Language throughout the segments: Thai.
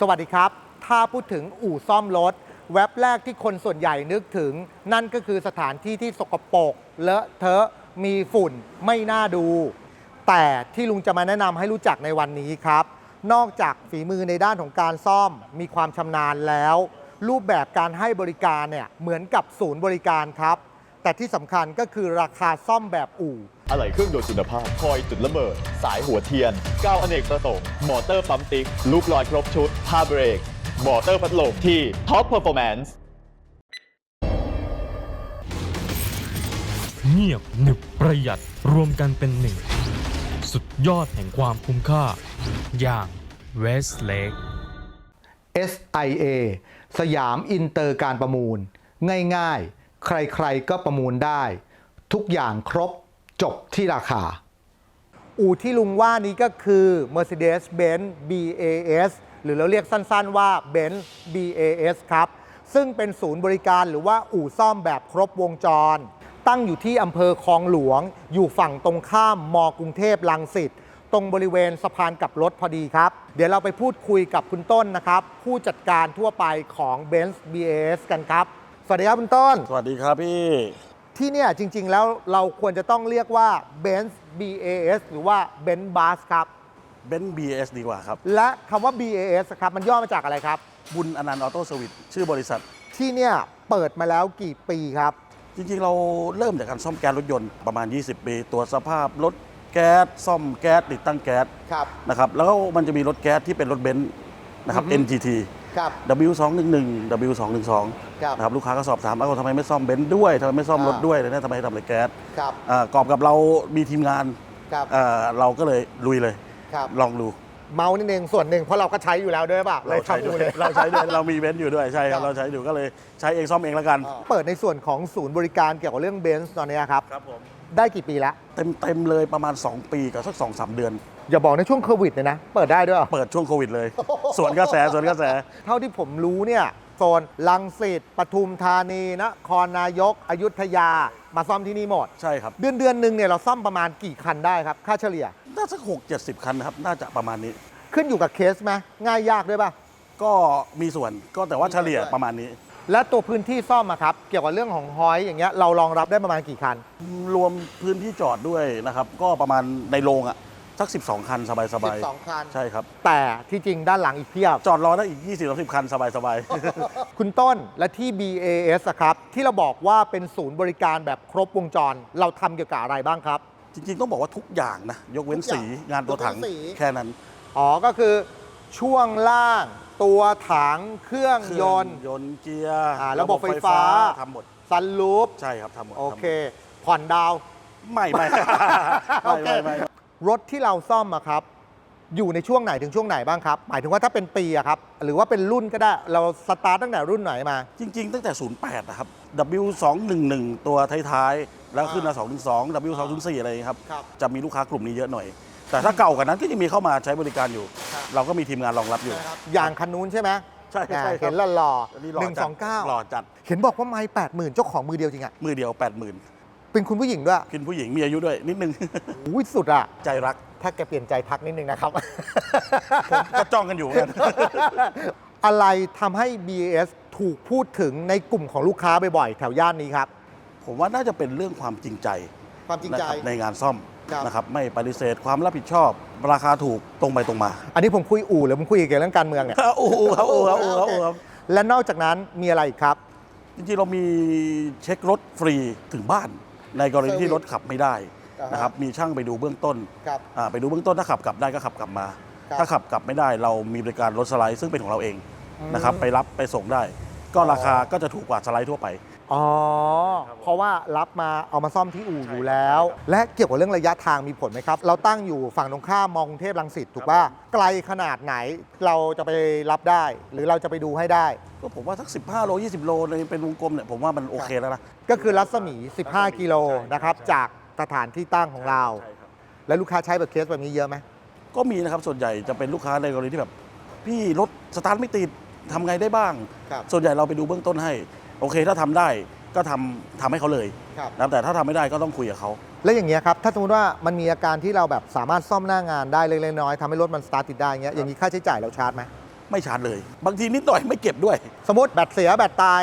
สวัสดีครับ ถ้าพูดถึงอู่ซ่อมรถ แว็บแรกที่คนส่วนใหญ่นึกถึง นั่นก็คือสถานที่ที่สกปรกเลอะเทอะมีฝุ่นไม่น่าดู แต่ที่ลุงจะมาแนะนำให้รู้จักในวันนี้ครับ นอกจากฝีมือในด้านของการซ่อม มีความชำนาญแล้ว รูปแบบการให้บริการเนี่ยเหมือนกับศูนย์บริการครับ แต่ที่สำคัญก็คือราคาซ่อมแบบอู่ อะไหล่เครื่องยนต์คุณภาพ คอยจุดระเบิด สายหัวเทียนก้าวอเนกประสงค์ มอเตอร์ปั๊มติ๊ก ลูกลอยครบชุดผ้าเบรก มอเตอร์พัดลมที่ท็อปเพอร์ฟอร์แมนซ์เงียบหนึบประหยัดรวมกันเป็นหนึ่ง สุดยอดแห่งความคุ้มค่า อย่าง Westlake SIA สยามอินเตอร์การประมูล ง่ายๆ ใครๆก็ประมูลได้ ทุกอย่างครบ จบที่ราคา อู่ที่ลุงว่านี้ก็คือ Mercedes-Benz BAS หรือเราเรียกสั้นๆว่า Benz BAS ครับ ซึ่งเป็นศูนย์บริการหรือว่าอู่ซ่อมแบบครบวงจร ตั้งอยู่ที่อำเภอคลองหลวง อยู่ฝั่งตรงข้ามมกรุงเทพลังสิตตรงบริเวณสะพานกลับรถพอดีครับ เดี๋ยวเราไปพูดคุยกับคุณต้นนะครับ ผู้จัดการทั่วไปของ Benz BAS กันครับ สวัสดีครับคุณต้น สวัสดีครับพี่ ที่เนี่ยจริง ๆ แล้วเราควรจะต้องเรียกว่า Benz BAS หรือว่า Benz Bus ครับ เบนซ์ BS ดีกว่าครับ และคำว่า BAS ครับมันย่อมาจากอะไรครับ บุญอนันต์ออโต้สวิตชื่อบริษัท ที่เนี่ยเปิดมาแล้วกี่ปีครับ จริง ๆ เราเริ่มจากการซ่อมแก๊สรถยนต์ประมาณ 20 ปีตรวจสภาพรถแก๊สซ่อมแก๊สติดตั้งแก๊สครับ นะครับแล้วก็มันจะมีรถแก๊สที่เป็นรถเบนซ์นะครับอือฮึ NGT ครับ W211 W212 ครับนะครับลูกค้าก็สอบถามว่าทำไมไม่ซ่อมเบนซ์ด้วยทำไมไม่ซ่อมอ่ารถด้วยเลยนะทำไมทำแต่แก๊สครับอ่ากรอบกับเรามีทีมงานครับอ่าเราก็เลยลุยเลย ครับ ลองดูเมาส์นิดนึงส่วนหนึ่งเพราะเราก็ใช้อยู่แล้วด้วยป่ะเราใช้ทำด้อูวยเลย เราใช้ด้วยเรามีเบนซ์อยู่ด้วยใช่คครัรับบ เราใช้อยู่ก็เลยใช้เองซ่อมเองแล้วกันเปิดในส่วนของศูนย์บริการเกี่ยวกับเรื่องเบนซ์ตอนนี้ครับ ครับผม ได้กี่ปีแล้วเต็มเต็มๆเลยประมาณ 2 ปีกับสักสองสามเดือน อย่าบอกในช่วงโควิดเลยนะ เปิดได้ด้วยเหรอเปิดช่วงโควิดเลย สวนกระแสสวนกระแส เท่าที่ผมรู้เนี่ยโซนลังสิตปทุมธานีนครนายกอยุธยามาซ่อมที่นี่หมด ใช่ครับ เดือนเดือนหนึ่งเนี่ยเราซ่อมประมาณกี่คันได้ครับ ค่าเฉลี่ย น่าสักหกเจ็ดสิบคันนะครับ น่าจะประมาณนี้ ขึ้นอยู่กับเคสไหมง่ายยากด้วยป่ะ ก็มีส่วนก็แต่ว่าเฉลี่ยประมาณนี้ และตัวพื้นที่ซ่อมอะครับ เกี่ยวกับเรื่องของฮอยอย่างเงี้ยเรารองรับได้ประมาณกี่คัน รวมพื้นที่จอดด้วยนะครับ ก็ประมาณในโรงอะสัก 12 คัน สบาย12 คันๆใช่ครับ แต่ที่จริงด้านหลังอีกเพียบ จอดรอได้อีก 20 30 คัน สบายคุณต้นและที่ BAS อะครับ ที่เราบอกว่าเป็นศูนย์บริการแบบครบวงจร เราทำเกี่ยวกับอะไรบ้างครับๆจริง ๆ ต้องบอกว่าทุกอย่างนะ ยกเว้นทุกอย่าสีงงานตัวถังยกเว้นสีแค่นั้น อ๋อ ก็คือช่วงล่าง ตัวถังเครื่องยนต์ ยนต์เกียร์อ่าระบบไฟฟ้า ทำหมด ซันลูปใช่ครับทำหมดโอทำหมดเค ผ่อนดาวน์ไม่ไม่ โอไม่เคไม่ไม่รถที่เราซ่อมอะครับ อยู่ในช่วงไหนถึงช่วงไหนบ้างครับ หมายถึงว่าถ้าเป็นปีอะครับ หรือว่าเป็นรุ่นก็ได้ เราสตาร์ทตั้งแต่รุ่นไหนมา จริง ๆ ตั้งแต่ 08นะครับ W211 ตัวท้ายๆ แล้วขึ้นมา212 W204 อะไรอย่างเงี้ยครับ ครับ จะมีลูกค้ากลุ่มนี้เยอะหน่อย แต่ถ้าเก่ากว่านั้นก็ยังมีเข้ามาใช้บริการอยู่ ครับ เราก็มีทีมงานรองรับอยู่ อย่างคันนู้นใช่ไหมใช่ใช่อ่าครับเห็นหล่ออันนี้ๆหล่อหนึ่งจัสดองเก้าหล่อจัดเห็นบอกว่าไม่แปดหมื่นเจ้าของมือเดียวจริงอะมือเดียว 80,000เป็นคุณผู้หญิงด้วยกินผู้หญิงมีอายุด้วยนิดนึง อุ้ยสุดอะใจรักถ้าแกเปลี่ยนใจทักนิดนึงนะครับ ผมก็จ้องกันอยู่เหมือนกัน อะไรทำให้ BAS ถูกพูดถึงในกลุ่มของลูกค้าบ่อยๆ แถวย่านนี้ครับ ผมว่าน่าจะเป็นเรื่องความจริงใจความจริงใจ นะครับในงานซ่อม ครับ นะครับไม่ปฏิเสธความรับผิดชอบ ราคาถูกตรงไปตรงมาอันนี้ผมคุยอู่หรือผมคุยเกี่ยวกับเรื่องการเมืองเนี่ยโอ้โหครับโอ้โหครับโอ้โหครับโอ้โหครับและนอกจากนั้นมีอะไรอีกครับ จริงๆเรามีเช็ครถฟรีถึงบ้าน ในกรณีที่เซอร์วิสรถขับไม่ได้อ่าฮะ นะครับมีช่างไปดูเบื้องต้นครับ อ่าไปดูเบื้องต้นถ้าขับกลับได้ก็ขับกลับมา ครับ ถ้าขับกลับไม่ได้เรามีบริการรถสไลด์ซึ่งเป็นของเราเองอืมนะครับไปรับไปส่งได้ ก็ราคาก็จะถูกกว่าสไลด์ทั่วไป อ๋อเพราะว่ารับมาเอามาซ่อมที่อู่อยู่แล้ว และเกี่ยวกับเรื่องระยะทางมีผลไหมครับ เราตั้งอยู่ฝั่งตรงข้ามมองกรุงเทพรังสิตถูกป่ะไกลขนาดไหนเราจะไปรับได้ หรือเราจะไปดูให้ได้ ก็ผมว่าสัก 15 โล 20 โลในเป็นวงกลมเนี่ยผมว่ามันโอเคแล้วนะ ก็คือรัศมี 15 กิโลนะครับ ใช่ จากสถานที่ตั้งของเรา ใช่ครับแล้วลูกค้าใช้แบบเคสแบบนี้เยอะไหมก็มีนะครับ ส่วนใหญ่จะเป็นลูกค้าในกรณีที่แบบ พี่รถสตาร์ทไม่ติดทำไงได้บ้าง ครับ ส่วนใหญ่เราไปดูเบื้องต้นให้ โอเคถ้าทำได้ก็ทำทำให้เขาเลยครับนะครับแต่ถ้าทำไม่ได้ก็ต้องคุยกับเขาแล้วอย่างเงี้ยครับถ้าสมมติว่ามันมีอาการที่เราแบบสามารถซ่อมหน้างานได้เล็กๆน้อยๆทำให้รถมันสตาร์ทติดได้เงี้ยอย่างนี้ค่าใช้จ่ายเราชาร์จไหมไม่ชาร์จเลย บางทีนิดหน่อยไม่เก็บด้วย สมมติแบตเสียแบตตาย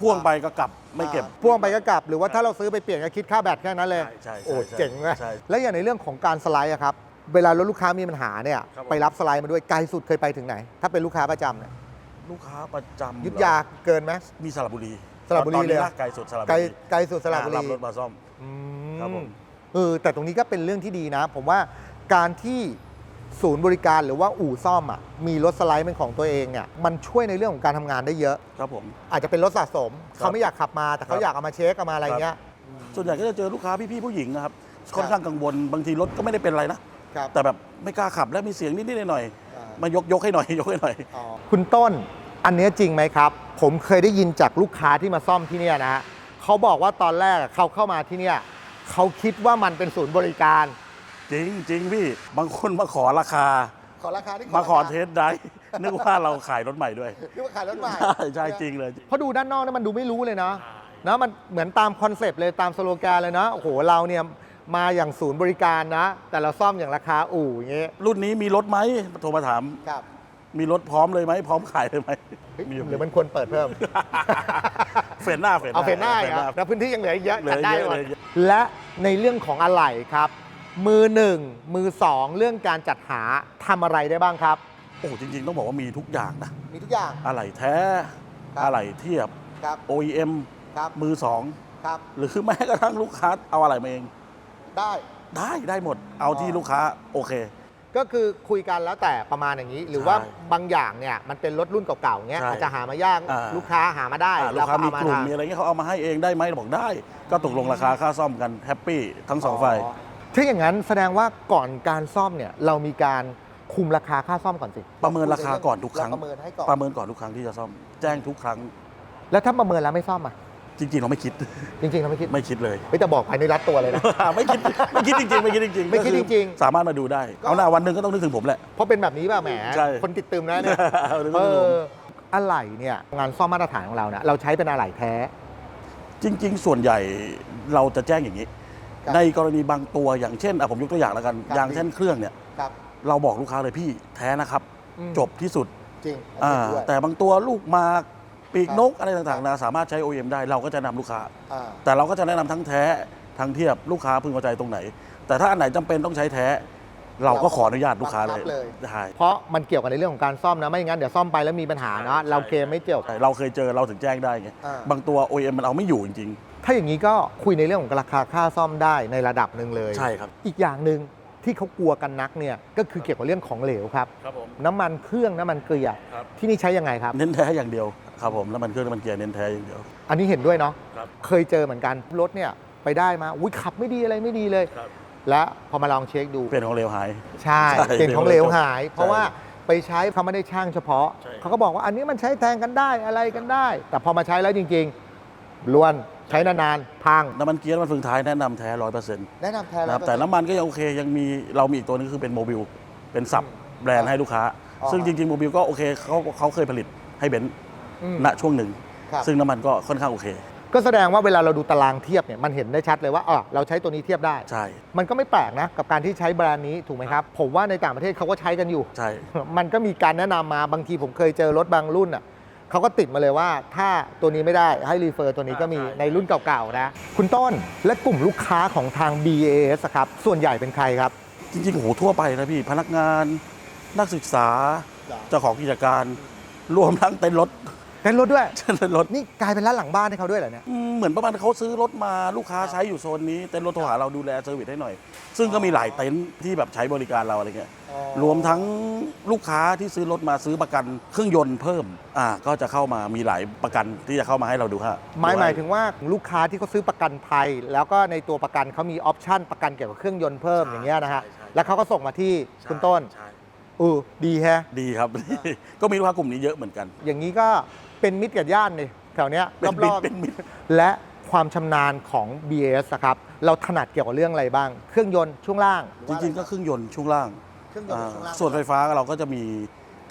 พ่วงไปก็กลับไม่เก็บพ่วงไปก็กลับ หรือว่าถ้าเราซื้อไปเปลี่ยนก็คิดค่าแบตแค่นั้นเลยใช่ใช่ใช่โอ้ใช่เจ๋งเลยใช่แล้วอย่างในเรื่องของการสไลด์อะครับเวลารถลูกค้ามีปัญหาเนี่ยครับผมไปรับสไลด์มาด้วยไกลสุดเคยไปถึงไหน ถ้าเป็นลูกค้าประจำเนี่ย ลูกค้าประจำยุทธยาเกินไหมมีสระบุรีสระบุรีตอนนี้เลยเหรอนะไกลสุดสระบุไกลรีไกลสุดสระบุรีอ่ารับรถมาซ่อมอืครับผมเออแต่ตรงนี้ก็เป็นเรื่องที่ดีนะ ผมว่าการที่ศูนย์บริการหรือว่าอู่ซ่อมอะมีรถสไลด์เป็นของตัวเองเนี่ยมันช่วยในเรื่องของการทำงานได้เยอะ ครับผม อาจจะเป็นรถสะสมครับเขาไม่อยากขับมาแต่เขาครับอยากเอามาเช็คเอามาอะไรเงี้ยส่วนใหญ่ก็จะเจอลูกค้าพี่ๆผู้หญิงนะครับค่อนข้างกังวลบางทีรถก็ไม่ได้เป็นอะไรนะครับแต่แบบไม่กล้าขับและมีเสียงนิดๆหน่อยๆ มายกยกให้หน่อย ยกให้หน่อย คุณต้นอันเนี้ยจริงไหมครับ ผมเคยได้ยินจากลูกค้าที่มาซ่อมที่เนี่ยนะฮะเขาบอกว่าตอนแรกอะเขาเข้ามาที่เนี่ยเขาคิดว่ามันเป็นศูนย์บริการ จริงจริงพี่ บางคนมาขอราคา ขอราคาที่มาขอเทสได้ นึกว่าเราขายรถใหม่ด้วยนึกว่าขายรถใหม่ใช่ใช่จริงเลย เพราะดูด้านนอกเนี่ยมันดูไม่รู้เลยนะนะมันเหมือนตามคอนเซปต์เลยตามสโลแกนเลยนะโอ้โหเราเนี่ย มาอย่างศูนย์บริการนะ แต่เราซ่อมอย่างราคาอู่อย่างเงี้ยรุ่นนี้มีรถไหมโทรมาถาม ครับมีรถพร้อมเลยไหมพร้อมขายเลยไหมมีหรือมันควรเปิดเพิ่ม เฟรนหน้าเฟรนหน้าเอาเฟรนหน้าฟรครับแล้วพื้นที่ยังเหลืออีกเยอะเหลืจัอดได้เยอะหมดเลยเยอะและในเรื่องของอะไหล่ครับ มือหนึ่งมือสองเรื่องการจัดหาทำอะไรได้บ้างครับโอ้จริงๆ ต้องบอกว่ามีทุกอย่างนะมีทุกอย่างอะไหล่แท้ครับอะไหล่เทียบครับ OEM ครับมือสองครับหรือแม้กระทั่งลูกค้าเอาอะไรมาเอง ได้ ได้ได้หมด เอาที่อ๋อลูกค้าโอเค ก็คือคุยกันแล้วแต่ประมาณอย่างนี้ หรือว่าใช่บางอย่างเนี่ยมันเป็นรถรุ่นเก่าๆเงี้ยใช่อาจจะหามายากอ่า ลูกค้าหามาได้อ่าลูเรากค้าก็มีเอามากลุ่มทำมีอะไรเงี้ยเขาเอามาให้เองได้ไหมบอกได้ ก็ตกลงราคาค่าซ่อมกันแฮปปี้ทั้งสองฝ่ายถ้าอย่างนั้นแสดงว่าก่อนการซ่อมเนี่ยเรามีการคุมราคาค่าซ่อมก่อนสิประเมินราคาก่อนทุกครั้ง เาประเมินให้ก่อนประเมินก่อนทุกครั้งที่จะซ่อมแจ้งทุกครั้ง แล้วถ้าประเมินแล้วไม่ซ่อมอะ จริงๆ เราไม่คิด จริงๆเราไม่คิดไม่คิดเลยไม่จะบอกภายในรัดตัวเลยนะ ไม่คิดไม่คิดจริงๆไม่คิดจริงๆไม่คิดก็อจริงๆสามารถมาดูได้ก็เอาหน้าวันหนึ่งก็ต้องนึกถึงผมแหละ เพราะเป็นแบบนี้ป่ะแหม ใช่ คนติดตึมนะเนี่ยเอานึกเอถึงผม ออะไหล่เนี่ยงานซ่อมมาตรฐานของเราเนี่ยเราใช้เป็นอะไหล่แท้ จริง ๆ ส่วนใหญ่เราจะแจ้งอย่างนี้ ครับในกรณีบางตัวอย่างเช่นอะผมยกตัวอย่างแล้วกัน ครับยางเช่นเครื่องเนี่ย ครับ เราบอกลูกค้าเลยพี่แท้นะครับอืมจบที่สุดจริงอ่าด้วยแต่บางตัวลูกหมาก ปีกครับนกอะไรต่างๆนะสามารถใช้ OEM ได้เราก็จะนำลูกค้า อ่า แต่เราก็จะแนะนำทั้งแท้ทั้งเทียบลูกค้าพึงพอใจตรงไหน แต่ถ้าอันไหนจำเป็นต้องใช้แท้ เราก็ขออนุญาตลูกค้าบังคับเลเลยยใช่เพราะมันเกี่ยวกับในเรื่องของการซ่อมนะ ไม่งั้นเดี๋ยวซ่อมไปแล้วมีปัญหานะเราเคลมไม่เกี่ยว ใช่เราเคยเจอเราถึงแจ้งได้ไงอ่า บางตัว OEM มันเอาไม่อยู่จริงถ้าอย่างนี้ก็คุยในเรื่องของราคาค่าซ่อมได้ในระดับหนึ่งเลย ๆ ใช่ครับ อีกอย่างหนึ่งที่เขากลัวกันนักเนี่ยก็คือเกี่ยวกับเรื่องของเหลวครับ ครับผม น้ำมันเครื่องน้ำมันเกลือ ครับ ที่นี่ใช้ยังไงครับ เน้นแท้อย่างเดียว ครับผมแล้วมันเครื่องน้ำมันเกียร์เน้นแท้อย่างเดียว อันนี้เห็นด้วยเนาะครับ เคยเจอเหมือนกันรถเนี่ยไปได้มาอุ้ยขับไม่ดีอะไรไม่ดีเลย ครับและพอมาลองเช็คดู เปลี่ยนของเร็วหาย ใช่ใช่เปลี่ยนของเหลวหาย เพราะใช่ว่าไปใช้เขาไม่ได้ช่างเฉพาะ ใช่ เขาก็บอกว่าอันนี้มันใช้แทนกันได้อะไรกันได้ แต่พอมาใช้แล้วจริงๆล้วนใช้นานๆพังน้ำมันเกียร์น้ำมันฟืนท้ายแนะนำแท้ร้อยเปอร์เซ็นต์แนะนำแทนนะครับ แต่น้ำมันก็ยังโอเคยังมีเรามีอีกตัวนึงคือเป็นโมบิลเป็นสับแบรนด์ให้ลูกค้าอ๋อซึ่งจริงๆโมบิลก็โอเคเขาเขาเคยผลิตให้เบนซ์ อืมณช่วงหนึ่ง ครับ ซึ่งน้ำมันก็ค่อนข้างโอเค ก็แสดงว่าเวลาเราดูตารางเทียบเนี่ยมันเห็นได้ชัดเลยว่าอ๋อเราใช้ตัวนี้เทียบได้ ใช่ มันก็ไม่แปลกนะ กับการที่ใช้แบรนด์นี้ถูกไหมครับ ผมว่าในต่างประเทศเขาก็ใช้กันอยู่ ใช่ มันก็มีการแนะนำมาบางทีผมเคยเจอรถบางรุ่นอะเขาก็ติดมาเลยว่าถ้าตัวนี้ไม่ได้ให้รีเฟอร์ตัวนี้ก็มีใช่ในรุ่นเก่าๆนะ คุณต้นและกลุ่มลูกค้าของทาง BAS อะครับส่วนใหญ่เป็นใครครับ จริงๆโอ้โหทั่วไปนะพี่ พนักงาน นักศึกษาครับเจ้าของกิจการ รวมทั้งเต็นท์รถ เต้นรถด้วย เต็นท์รถนี่กลายเป็นร้านหลังบ้านให้เขาด้วยเหรอเนี่ย อืมเหมือนประมาณเขาซื้อรถมาลูกค้าใช้อยู่โซนนี้เต็นท์รถโทรหาเราดูแลเซอร์วิสให้หน่อย ซึ่งก็มีหลายเต็นท์ที่แบบใช้บริการเราอะไรเงี้ยรวมทั้งลูกค้าที่ซื้อรถมาซื้อประกันเครื่องยนต์เพิ่มอ่าก็จะเข้ามามีหลายประกันที่จะเข้ามาให้เราดูฮะหมายหมายถึงว่าลูกค้าที่เขาซื้อประกันภัย แล้วก็ในตัวประกันเขามีออปชั่นประกันเกี่ยวกับเครื่องยนต์เพิ่มอย่างเงี้ยนะฮะใช่ใช่แล้วเขาก็ส่งมาที่คุณต้นใช่เออดีแฮะ ดีครับ ก็มีลูกค้ากลุ่มนี้เยอะเหมือนกัน อย่างนี้ก็ เป็นมิตรกับย่านเลยแถวเนี้ยเป็นรมิตอรบเป็นมิตร ๆและความชำนาญของ BAS อะครับเราถนัดเกี่ยวกับเรื่องอะไรบ้าง เครื่องยนต์ช่วงล่างจริงๆ ก็เครื่องยนต์ช่วงล่างเครื่องยนต์อ่าช่วงล่าง ส่วนไฟฟ้าเราก็จะมี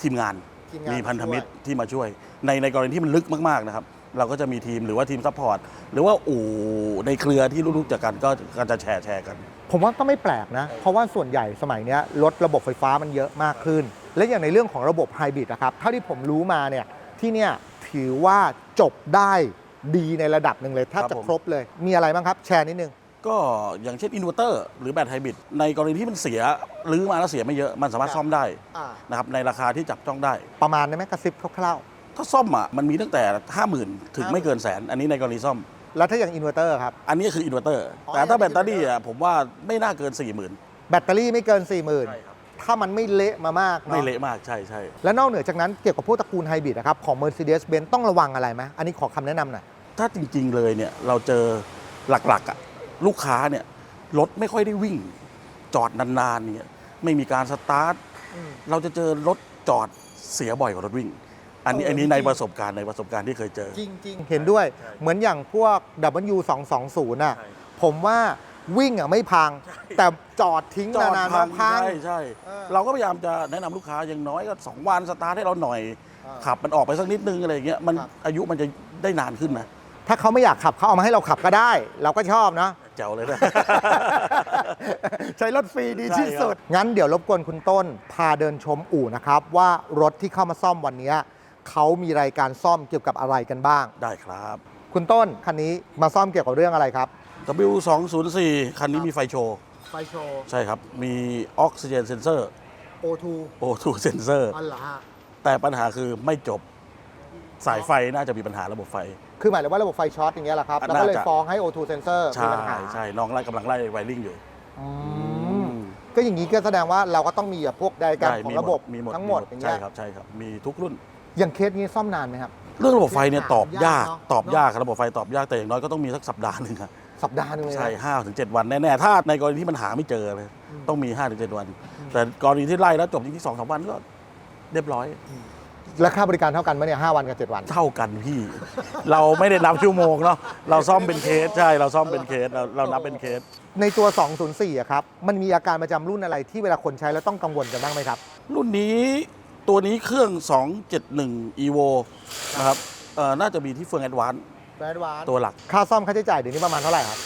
ทีมงาน ทีมงานมีพันธมิตรช่วยที่มาช่วย ในในกรณีที่มันลึกมากๆนะครับ เราก็จะมีทีมหรือว่าทีมซัพพอร์ต หรือว่าอู่ในเครือที่รู้ๆจากกันก็ก็จะแชร์แชร์กัน ผมว่าก็ไม่แปลกนะ เพราะว่าส่วนใหญ่สมัยเนี้ยรถระบบไฟฟ้ามันเยอะมากขึ้น และอย่างในเรื่องของระบบไฮบริดนะครับเท่าที่ผมรู้มาเนี่ยที่เนี่ย ถือว่าจบได้ดีในระดับหนึ่งเลยแทบครับจะผมครบเลย มีอะไรบ้างครับ แชร์นิดนึง ก็อย่างเช่นอินเวอร์เตอร์หรือแบตไฮบริดในกรณีที่มันเสียรื้อมาแล้วเสียไม่เยอะมันสามารถครับซ่อมได้อ่านะครับในราคาที่จับต้องได้ ประมาณได้ไหมกระซิบคร่าวถ้าซ่อมอะมันมีตั้งแต่ 50,000 ถึงไม่เกินแสน อันนี้ในกรณีซ่อมๆแล้วถ้าอย่างอินเวอร์เตอร์ครับ อันนี้คืออินเวอร์เตอร์อ๋อแต่ถ้าอันนี้แบตเตอรี่อะผมว่าไม่น่าเกิน 40,000 แบตเตอรี่ไม่เกิน 40,000 ถ้ามันไม่เละมามากเนาะไม่เละมากใช่ใช่และนอกเหนือจากนั้นเกี่ยวกับพวกตระกูลไฮบริดนะครับของ Mercedes-Benz ต้องระวังอะไรไหมอันนี้ขอคำแนะนำหน่อย ถ้าจริงๆเลยเนี่ยเราเจอหลักๆอะลูกค้าเนี่ยรถไม่ค่อยได้วิ่ง จอดนานๆเนี่ยไม่มีการสตาร์ทอืม เราจะเจอรถจอดเสียบ่อยกว่ารถวิ่ง อันนี้เอออันนี้จริงในประสบการณ์ในประสบการณ์ที่เคยเจอ จริง ๆ เห็นด้วยใช่เหมือนอย่างพวก W220 อะใช่ผมว่า วิ่งอะไม่พัง แต่จอดทิ้งจอดนานๆพัมางพัง ใช่ใช่เออเราก็พยายามจะแนะนำลูกค้าอย่างน้อยก็สองวันสตาร์ทให้เราหน่อย เออขับมันออกไปสักนิดนึงอะไรอย่างเงี้ยมันครับ อายุมันจะได้นานขึ้นนะถ้าเขาไม่อยากขับเขาเอามาให้เราขับก็ได้ เราก็ชอบนะแจ๋วเลยนะ ใช้รถฟรีดีใช่ที่สุด งั้นเดี๋ยวรบกวนคุณต้น พาเดินชมอู่นะครับ ว่ารถที่เข้ามาซ่อมวันนี้เขามีรายการซ่อมเกี่ยวกับอะไรกันบ้าง ได้ครับ คุณต้นคันนี้มาซ่อมเกี่ยวกับเรื่องอะไรครับ W204 คันนี้มีไฟโชว์ ไฟโชว์ ใช่ครับ มีออกซิเจนเซนเซอร์ O2 O2 เซนเซอร์อันละฮะแต่ปัญหาคือไม่จบสายไฟน่าจะมีปัญหาระบบไฟ คือหมายถึงว่าระบบไฟช็อตอย่างเงี้ยแหละครับอะแล้วก็เลยน่าจะฟ้องให้ O2 sensor มีใช่ปัญหาใช่น้องไล่กำลังไล่ไวริ่งอยู่อืมก็อย่างนี้ก็แสดงว่าเราก็ต้องมีแบบพวกไดการได้ของมีระบบมีหมดทั้งหมดอย่างใช่เงี้ยครับใช่ครับ มีทุกรุ่น อย่างเคสนี้ซ่อมนานไหมครับ เรื่องระบบไฟเนี่ยตอบยากยากเนอะตอบยากครับระบบไฟตอบยากแต่อย่างน้อยก็ต้องมีสักสัปดาห์หนึ่งครับ สัปดาห์หนึงเลยนะ ใช่ห้าถึงเจ็ดวันแน่ๆถ้าในกรณีที่มันหาไม่เจอเลยต้องมีห้าถึงเจ็ดวัน แต่กรณีที่ไล่แล้วจบจริงๆสองสามวันก็เรียบร้อยและค่าบริการเท่ากันไหมเนี่ยห้าวันกับเจ็ดวัน เท่ากันพี่ เราไม่ได้นับชั่วโมงเนาะเราซ่อมเป็นเคสใช่เราซ่อมเป็นเคสเราเรานับเป็นเคส ในตัว 204อะครับ มันมีอาการประจำรุ่นอะไรที่เวลาคนใช้แล้วต้องกังวลกันบ้างไหมครับ รุ่นนี้ตัวนี้เครื่อง 271 evo นะครับเอ่อน่าจะมีที่เฟืองแอดวาน แบดวานตัวหลักค่าซ่อมค่าใช้จ่ายเดี๋ยวนี้ประมาณเท่าไหร่ครับ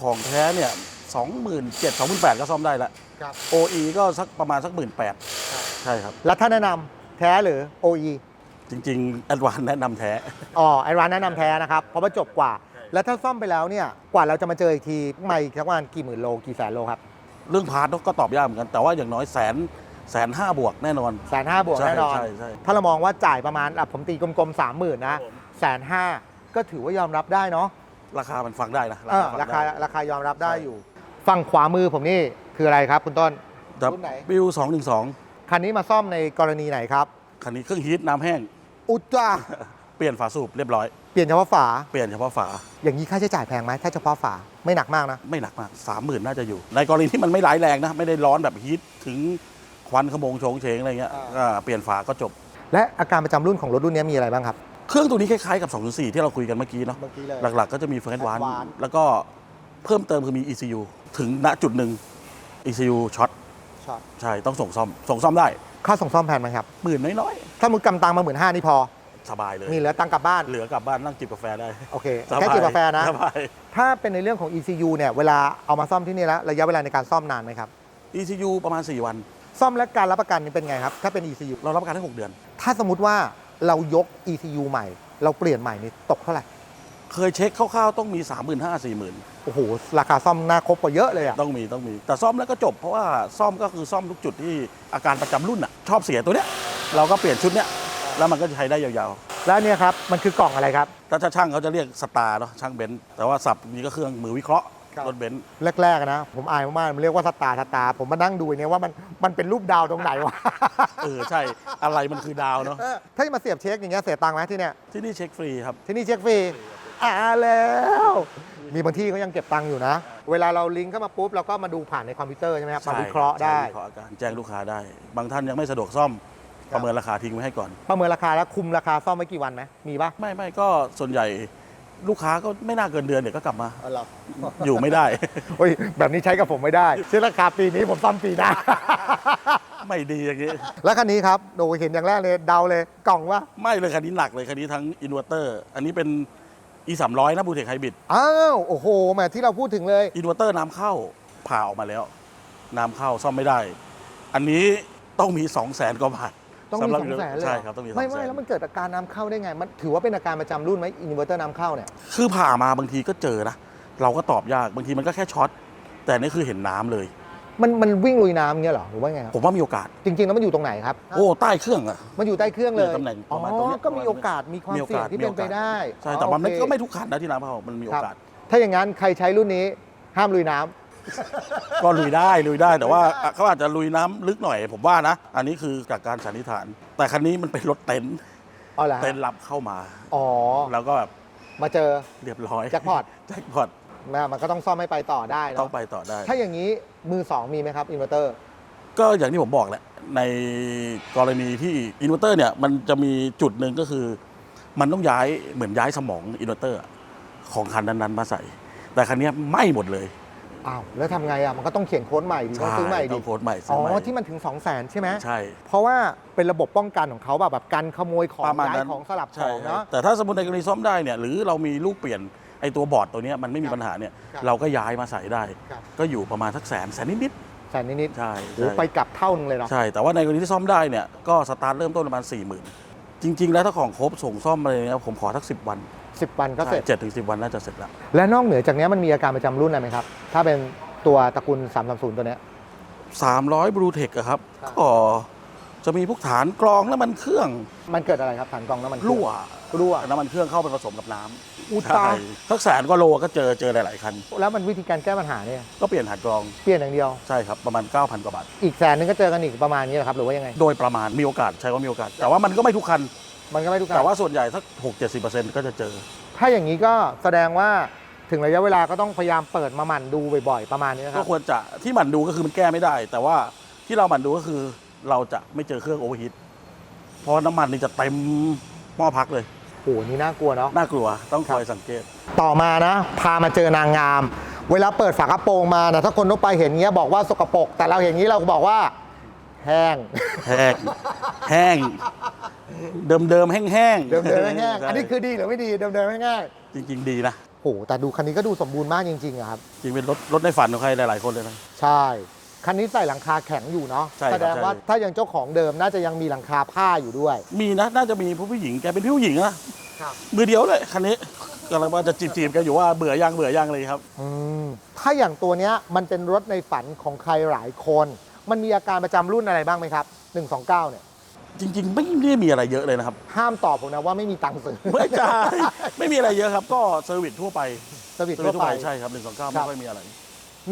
ของแท้เนี่ย27,000 28,000ก็ซ่อมได้แล้วครับ OE ก็สักประมาณสัก18,000ใช่ครับ แล้วถ้าแนะนำแท้หรือ OE จริงๆแอดวานแนะนำแท้ อ๋อไอร้านแนะนำแท้นะครับ เพราะว่าจบกว่า แล้วถ้าซ่อมไปแล้วเนี่ยกว่าเราจะมาเจออีกทีไม่สักประมาณกี่หมื่นโลกี่แสนโลครับเรื่องพาร์ทก็ตอบยากเหมือนกัน แต่ว่าอย่างน้อยแสนแสนห้าบวกแน่นอนแสนห้าบวกใช่แน่นอนใช่ใช่ ถ้าเรามองว่าจ่ายประมาณอะผมตีกลมๆสามหมื่นนะแสนห้า ก็ถือว่ายอมรับได้เนาะราคามันฟังได้นะเออฟังราคาได้ ราคายอมรับได้ใช่ อยู่ ฝั่งขวามือผมนี่คืออะไรครับคุณต้นครับรุ่นไหน บิวสองหนึ่งสองคันนี้มาซ่อมในกรณีไหนครับ คันนี้เครื่องฮีทน้ำแห้ง อุจจาเปลี่ยนฝาสูบเรียบร้อย เปลี่ยนเฉพาะฝา เปลี่ยนเฉพาะฝาอย่างนี้ค่าใช้จ่ายแพงไหมถ้าเฉพาะฝาไม่หนักมากนะ ไม่หนักมากสามหมื่นน่าจะอยู่ ในกรณีที่มันไม่ร้ายแรงนะ ไม่ได้ร้อนแบบฮีทถึงควันขโมงโฉงเฉงอะไรเงี้ยอ่า อ่าเปลี่ยนฝาก็จบ และอาการประจำรุ่นของรถรุ่นนี้มีอะไรบ้างครับ เครื่องตัวนี้คล้ายๆกับ 204 ที่เราคุยกันเมื่อกี้เนาะ เมื่อกี้เลย หลักๆก็จะมีเฟิร์สวาน Advance แล้วก็เพิ่มเติมคือมี ECU ถึงณจุดหนึ่ง ECU ช็อต ช็อตใช่ ต้องส่งซ่อม ส่งซ่อมได้ค่าส่งซ่อมแพงไหมครับ หมื่นน้อยถ้ามึงกำตังมาหมื่นห้านี่พอ ๆ สบายเลย มีเหลือตังค์กลับบ้าน เหลือกลับบ้านนั่งจิบกาแฟได้โอเค สบยแค่จิบกาแฟนะ สบาย ถ้าเป็นในเรื่องของ ECU เนี่ย เวลาเอามาซ่อมที่นี่แล้ว ระยะเวลาในการซ่อมนานไหมครับ ECU ประมาณ 4 วัน ซ่อมและการรับประกันนี่เป็นไงครับ ถ้าเป็น ECU เรารับประกันได้6 เดือน ถ้าสมมติว่า เรายก ECU ใหม่ เราเปลี่ยนใหม่นี่ตกเท่าไหร่ เคยเช็คคร่าวๆต้องมี 3 5 0 0 0 4 0 0 0 โอ้โห ราคาซ่อมน่าครบกว่าเยอะเลยอะต้องมีต้องมี แต่ซ่อมแล้วก็จบเพราะว่าซ่อมก็คือซ่อมทุกจุดที่อาการประจำรุ่นอะ ชอบเสียตัวเนี้ย เราก็เปลี่ยนชุดเนี้ย แล้วมันก็จะใช้ได้ยาวแล้วเนี่ยครับ มันคือกล่องอะไรครับ ๆ ถ้าช่างเขาจะเรียกสตาร์เนาะช่างเบนซ์แต่ว่าสับนี้ก็เครื่องมือวิเคราะห์ค รับรถเบนซ์แรกๆนะ ผมอายมากๆมันเรียกว่าสตาร์สตาร์ผมมานั่งดูเนี่ยว่ามันมันเป็นรูปดาวตรงไหนวะเออใช่อะไรมันคือดาวเนาะเออถ้าจะมาเสียบเช็คอย่างเงี้ยเสียตังค์ไหมที่เนี่ยที่นี่เช็คฟรีครับที่นี่เช็คฟรีอ่าแล้ว มีบางที่เขายังเก็บตังค์อยู่นะ เวลาเราลิงก์เข้ามาปุ๊บเราก็มาดูผ่านในคอมพิวเตอร์ใช่ไหมครับมาวิเคราะห์ได้ใช่วิเคราะห์อาการแจ้งลูกค้าได้ บางท่านยังไม่สะดวกซ่อมประเมินราคาทิ้งไว้ให้ก่อน ประเมินราคาแล้วคุมราคาซ่อมไว้กี่วันไหมมีปะไม่ไม่ก็ส่วนใหญ่ ลูกค้าก็ไม่น่าเกินเดือนเดี๋ยวก็กลับมาอ๋อเหรออยู่ไม่ได้ โอ้ยแบบนี้ใช้กับผมไม่ได้ซื้อราคาปีนี้ผมซ่อมปีหน้า ไม่ดีอย่างนี้ แล้วคันนี้ครับโดเห็นอย่างแรกเลยเดาเลยกล่องว่าไม่เลยคันนี้หนักเลยคันนี้ทั้งอินเวอร์เตอร์ อันนี้เป็น e 3 0 0นะบูเทคไฮบริดอ้าวโอ้โหแหมที่เราพูดถึงเลย อินเวอร์เตอร์น้ำเข้าผ่าออกมาแล้ว น้ำเข้าซ่อมไม่ได้ อันนี้ต้องมี 2 0 0แสนกว่าบาท ต้องมีสำหรับสองแสนเลยใช่ครับต้องมีไม่200,000ไม่แล้วมันเกิดอาการน้ำเข้าได้ไง มันถือว่าเป็นอาการประจำรุ่นไหมอินเวอร์เตอร์น้ำเข้าเนี่ย คือผ่ามาบางทีก็เจอนะเราก็ตอบยากบางทีมันก็แค่ช็อตแต่นี่คือเห็นน้ำเลย มันมันวิ่งลุยน้ำเงี้ยเหรอหรือว่าไงครับผมว่ามีโอกาส จริงๆแล้วมันอยู่ตรงไหนครับ โอ้ใต้เครื่องอะ มันอยู่ใต้เครื่องเลยเนี่ยตำแหน่งประมาณอ๋ตรงอเนี้ยก็มีโอกาสมีความมีโอเสี่ยงกาสที่เป็นไปได้ใช่แต่มันไม่โอเค ก็ไม่ทุกคันนะที่น้ำเข้ามันมีโอกาส ถ้าอย่างนั้นใครใช้รุ่นนี้ห้ามลุยน้ำ ก็ลุยได้ลุยได้แต่ว่าอะเขาอาจจะลุยน้ำลึกหน่อย ผมว่านะ อันนี้คือจากการสันนิษฐาน แต่คันนี้มันเป็นรถเต็นท์อ๋อเหรอฮะเต็นท์รับเข้ามา อ๋อ แล้วก็แบบมาเจอ เรียบร้อยแจ็คพอต แจ็คพอตนะมันก็ต้องซ่อมให้ไปต่อได้ต้องเนาะไปต่อได้ ถ้าอย่างนี้มือสองมีไหมครับอินเวอร์เตอร์ ก็อย่างที่ผมบอกแหละ ในกรณีที่อินเวอร์เตอร์เนี่ยมันจะมีจุดหนึ่งก็คือ มันต้องย้ายเหมือนย้ายสมองอินเวอร์เตอร์ของคันนั้นๆมาใส่ แต่คันเนี้ยไหม้หมดเลย อ้าวแล้วทำไงอะมันก็ต้องเขียนโค้ดใหม่ดิต้องซื้อใหม่ดิ ต้องโค้ดใหม่ซื้อ๋อใหม่อที่มันถึง 2 0 0 0 0 0ใช่ไหมใช่ เพราะว่าเป็นระบบป้องกันของเขาแบบแบบกันขโมยของประมาณย้ายนั้นของสลับขใช่องเนาะ แต่ถ้าสมมติในกรณีซ่อมได้เนี่ยหรือเรามีลูกเปลี่ยนไอตัวบอร์ดตัวเนี้ยมันไม่มีครับปัญหาเนี่ยครับเราก็ย้ายมาใส่ได้ ครับ ก็อยู่ประมาณสักแสนแสนนิดแสนนิดๆใช่ๆหรือใช่ไปกลับเท่านึงเลยเนาะ ใช่ แต่ว่าในกรณีที่ซ่อมได้เนี่ยก็สตาร์ทเริ่มต้นประมาณ4ี่หมื่นจริง ๆ แล้วถ้าของครบส่งซ่อมอะไรเนี่ยผมขอสักสิวัน สิบวันก็เสร็จ เจ็ดถึงสิบวันน่าจะเสร็จแล้ว และนอกเหนือจากนี้มันมีอาการประจำรุ่นอะไรไหมครับ ถ้าเป็นตัวตระกูล 330 ตัวเนี้ย 300บลูเทคอะครับ ครับ ก็จะมีพวกฐานกรองน้ำมันเครื่องมันเกิดอะไรครับฐานกรองน้ำมันรั่วรั่ว น้ำมันเครื่องเข้าไปผสมกับน้ำอุยใช่ตายสักแสนกว่าโลก็เจอเจอหลาย ๆ คัน แล้วมันวิธีการแก้ปัญหาเนี่ยก็เปลี่ยนฐานกรองเปลี่ยนอย่างเดียว ใช่ครับ ประมาณ 9,000 กว่าบาท อีกแสนนึงก็เจอกันอีกประมาณนี้แหละครับหรือว่ายังไง โดยประมาณมีโอกาสใช้ว่ามีโอกาส แต่ว่ามันก็ไม่ทุกคัน มันก็ไม่ทุกการแต่ว่าส่วนใหญ่สัก6-70%ก็จะเจอ ถ้าอย่างนี้ก็แสดงว่าถึงระยะเวลาก็ต้องพยายามเปิดมาหมั่นดูบ่อยๆประมาณนี้นะคก็รับควรจะที่หมั่นดูก็คือมันแก้ไม่ได้ แต่ว่าที่เราหมั่นดูก็คือเราจะไม่เจอเครื่องโอเวอร์ฮีทเพราะน้ำมันนี่จะเต็มหม้อพักเลย โอ้โหนี่น่ากลัวเนาะ น่ากลัวต้องคอยสังเกต ต่อมานะ พามาเจอนางงาม เวลาเปิดฝากระโปรงมานะถ้าคนทั่วไปเห็นเงี้ยบอกว่าสกปรกแต่เราเห็นงี้เราก็บอกว่า แห้ง แห้งแห้ง เดิมเดิมๆแห้งแห้งๆเดิมๆแห้งๆใช่อันนี้คือดีหรือไม่ดีเดิมๆแห้งจริง ๆ ดีนะๆโอ้โหแต่ดูคันนี้ก็ดูสมบูรณ์มากจริงๆอะครับ จริงเป็นรถรถในฝันของใครหลาย ๆ คนเลยนะ ใช่ คันนี้ใส่หลังคาแข็งอยู่เนาะใช่ครับแสดงว่าใช่ ถ้ายังเจ้าของเดิมน่าจะยังมีหลังคาผ้าอยู่ด้วย มีนะ น่าจะมีผู้หญิงแกเป็นผู้หญิงนะครับ มือเดียวเลยคันนี้กำลังว่าจะจีบๆกันอยู่ว่าเบื่อยังเบื่อยังเลยครับ อืมถ้าอย่างตัวเนี้ยมันเป็นรถในฝันของใครหลายคน มันมีอาการประจำรุ่นอะไรบ้างไหมครับ129เนี่ยจริง ๆ ไม่ได้มีอะไรเยอะเลยนะครับ ห้ามตอบผมนะว่าไม่มีตังค์ซื้อ ไม่ใช่ไม่มีอะไรเยอะครับ ก็เซอร์วิสทั่วไปสวิตเซอร์วิทั่สวทั่วไปไป ใช่ครับหนึ่งสองเก้าครัไม่บค่อยมีอะไร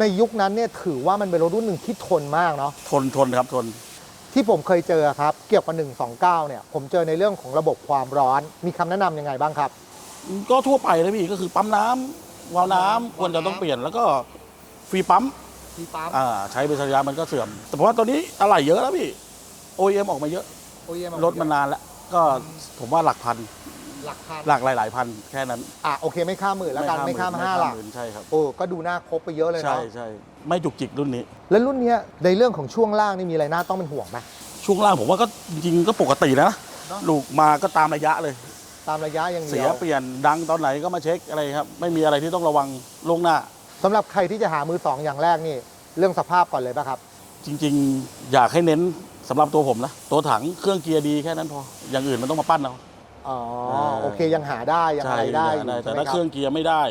ในยุคนั้นเนี่ยถือว่ามันเป็นรถรุ่นหนึ่งที่ทนมากเนาะ ทนทนครับทน ที่ผมเคยเจอครับ เกี่ยวกับ 129 เนี่ย ผมเจอในเรื่องของระบบความร้อน มีคำแนะนำยังไงบ้างครับ ก็ทั่วไปเลยพี่ก็คือปั๊มน้ำวาล์วน้ำควรจะต้องเปลี่ยนแล้วก็ฟรีปั๊ม ที่ปั๊ม อ่าใช้เป็นระยะมันก็เสื่อม แต่เพราะว่าตอนนี้อะไหล่เยอะแล้วพี่ OEM ออกมาเยอะรถมันนานแล้ว ก็ผมว่าหลักพัน หลักพันหลักหลาย ๆ พันแค่นั้น อะโอเคไม่ข้ามหมื่นแล้วกันไม่ข้ามหนห้าหลักมื่นใช่ครับ โอ้ก็ดูหน้าครบไปเยอะเลยใช่เนาะใช่ไม่จุกจิกรุ่นนี้ แล้วรุ่นเนี้ยในเรื่องของช่วงล่างนี่มีอะไรน่าต้องเป็นห่วงไหมช่วงล่างผมว่าก็จริงๆก็ปกตินะเนอะลูกมาก็ตามระยะเลย ตามระยะอย่างเสีเดียยวเปลี่ยนดังตอนไหนก็มาเช็คอะไรครับ ไม่มีอะไรที่ต้องระวังล่วงหน้า สำหรับใครที่จะหามือสองอย่างแรกนี่เรื่องสภาพก่อนเลยป่ะครับ จริงๆ อยากให้เน้นสำหรับตัวผมนะ ตัวถังเครื่องเกียร์ดีแค่นั้นพอ อย่างอื่นมันต้องมาปั้นเอาอ๋อเออโอเคยังหาได้ยังอะไรได้อยู่ได้ใช่แต่ไหมถ้าคเครัรื่อบงเกียร์ไม่ได้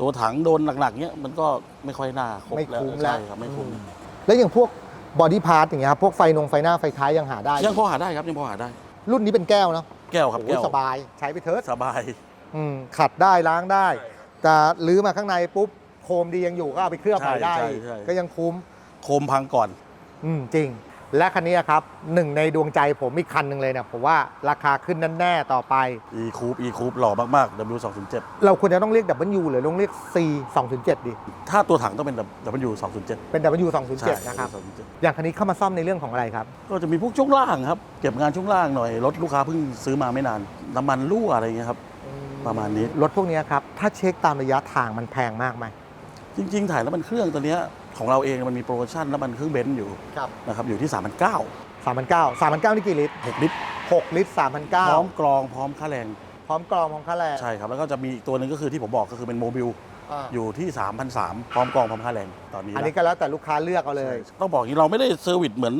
ตัวถังโดนหนักๆเนี้ยมันก็ไม่ค่อยน่าครบไม่แล้วคุ้มแล้วใช่ครับไม่คุ้มแล้วอย่างพวกบอดี้พาร์ทอย่างเงี้ยครับพวกไฟนงไฟหน้าไฟท้ายยังหาได้ ยังพอหาได้ครับยังพอหาได้ รุ่นนี้เป็นแก้วเนาะแก้วครับโอ้แก้โหวสบายใช้ไปเถิดสบาย อืมขัดได้ล้างได้ แต่ลื้อมาข้างในปุ๊บ โคมดียังอยู่ก็เอาไปเคลือบใหม่ได้ ใช่ใช่ ก็ยังคุ้ม โคมพังก่อน อืมจริง และคันนี้ครับหนึ่งในดวงใจผมอีกคันหนึ่งเลยเนี่ยผมว่าราคาขึ้นแน่ๆต่อไป e c o u p e e c o u p หล่อมากๆ W 2 0 7เราควรจะต้องเรียก W หรือต้องเรียก C 207ดีถ้าตัวถังต้องเป็น W 2 0 7เป็น W 207นะครับ207อย่างคันนี้เข้ามาซ่อมในเรื่องของอะไรครับ ก็จะมีพวกช่วงล่างครับ เก็บงานช่วงล่างหน่อย รถลูกค้าเพิ่งซื้อมาไม่นาน น้ำมันรั่วอะไรอย่างเงี้ยครับ ประมาณนี้ รถพวกนี้ครับ ถ้าเช็คตามระยะทางมันแพงมากไหม จริง ๆ ถ่ายน้ำมันเครื่องตัวเนี้ยของเราเองมันมีโปรโมชั่นน้ำมันเครื่องเบนซ์อยู่ครับ นะครับอยู่ที่ 3 9 0 0 3,900 3,900นี่กี่ลิตร 6 ลิตร 6 ลิตร พร้อม3,900กรองพร้อมค่าแรงพร้อมกรองพร้อมค่าแรงใช่ครับ แล้วก็จะมีอีกตัวหนึ่งก็คือที่ผมบอกก็คือเป็นโมบิลอ่าอยู่ที่3,300 พร้อมกรองพร้อมค่าแรงตอนนี้อันนี้นะก็แล้วแต่ลูกค้าเลือกเอาเลย ต้องบอกอย่างนี้เราไม่ได้เซอร์วิสเหมือน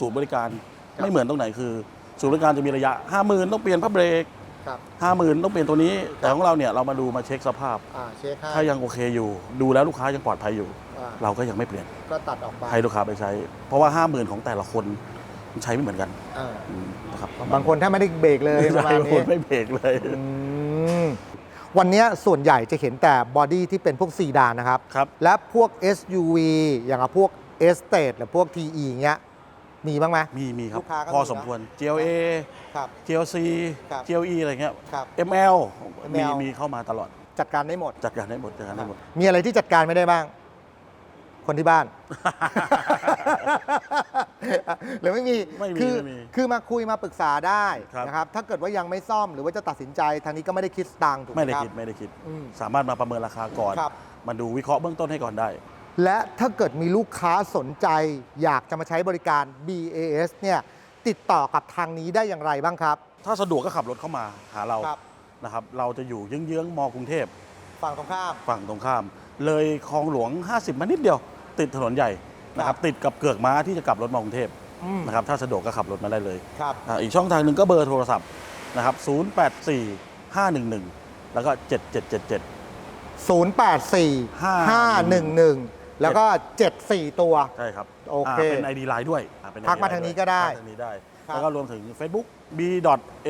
ศูนย์บริการ ครับ ไม่เหมือนตรงไหนคือ ศูนย์บริการจะมีระยะ 5 0,000 ต้องเปลี่ยนผ้าเบรก ครับ50,000ต้องเปลี่ยนตัวนี้ แต่ของเราเนี่ยเรามาดูมาเช็คสภาพ อ่าเช็คให้ถ้ายังโอเคอยู่ ดูแล้วลูกค้ายังปลอดภัยอยู่ อ่าเราก็ยังไม่เปลี่ยนก็ตัดออกไปให้ลูกค้าไปใช้ เพราะว่า50,000ของแต่ละคนมันใช้ไม่เหมือนกันอ่าอืมนะครับบางคนถ้าไม่ได้เบรกเลยประมาณใช่บางคนี้นไม่เบรกเลย อืมวันเนี้ยส่วนใหญ่จะเห็นแต่บอดี้ที่เป็นพวกซีดานนะครับ ครับ และพวก SUV อย่างกับพวก e s t a t e หรือพวก TE เงี้ย มีบ้างไหม มีมีครับ ลูกค้าก็พอมีนะสมควร GLA ครับ GLC ครับ GLE อะไรเงี้ย ครับ ML มี ML มีเข้ามาตลอดจัดการได้หมด จัดการได้หมดจัดการได้หมด มีอะไรที่จัดการไม่ได้บ้าง คนที่บ้าน หรือไม่มีไม่มีคือไม่มีคือมาคุยมาปรึกษาได้ครับ นะครับ ถ้าเกิดว่ายังไม่ซ่อมหรือว่าจะตัดสินใจทางนี้ก็ไม่ได้คิดสตังค์ถูกไหมไม่ได้ครับ คิดไม่ได้คิด อืมสามารถมาประเมินราคาก่อน ครับ มาดูวิเคราะห์เบื้องต้นให้ก่อนได้ และถ้าเกิดมีลูกค้าสนใจ อยากจะมาใช้บริการ BAS เนี่ยติดต่อกับทางนี้ได้อย่างไรบ้างครับ ถ้าสะดวกก็ขับรถเข้ามาหาเราครับ นะครับ เราจะอยู่เยื้องๆมกรุงเทพฝั่งตรงข้าม ฝั่งตรงข้าม เลยคลองหลวง 50 มานิดเดียว ติดถนนใหญ่นะครับติดกับเกือกม้าที่จะกลับรถมากรุงเทพอืม นะครับถ้าสะดวกก็ขับรถมาได้เลยครับ อ่าอีกช่องทางหนึ่งก็เบอร์โทรศัพท์นะครับ084 511 แล้วก็ 7777 084 511 แล้วก็ 74 ตัว ใช่ครับโอเคาเป็น ID Line ด้วยอ่เป็น ID ทักมาทางนี้ก็ได้ทักทางนี้ได้ ครับแล้วก็รวมถึง Facebook b a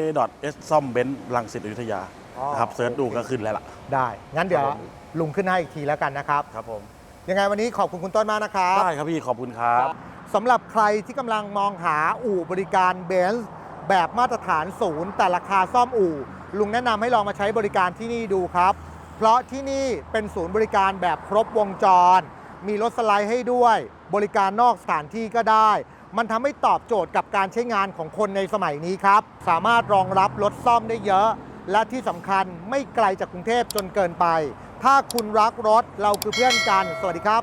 s ซ่อมเบนซ์ลังสิตอยุธยาอ๋อนะครับเซิร์ชดูโอเค ก็ขึ้นแล้วล่ะ ได้ งั้นเดี๋ยวครับผม ลุงขึ้นให้อีกทีแล้วกันนะครับ ครับผมยังไงวันนี้ขอบคุณคุณต้นมากนะครับได้ครับพี่ขอบคุณครับ สำหรับใครที่กำลังมองหาอู่บริการเบนซ์แบบมาตรฐานศูนย์แต่ราคาซ่อมอู่ ลุงแนะนำให้ลองมาใช้บริการที่นี่ดูครับ เพราะที่นี่เป็นศูนย์บริการแบบครบวงจร มีรถสไลด์ให้ด้วย บริการนอกสถานที่ก็ได้ มันทำให้ตอบโจทย์กับการใช้งานของคนในสมัยนี้ครับ สามารถรองรับรถซ่อมได้เยอะ และที่สำคัญไม่ไกลจากกรุงเทพจนเกินไป ถ้าคุณรักรถเราคือเพื่อนกัน สวัสดีครับ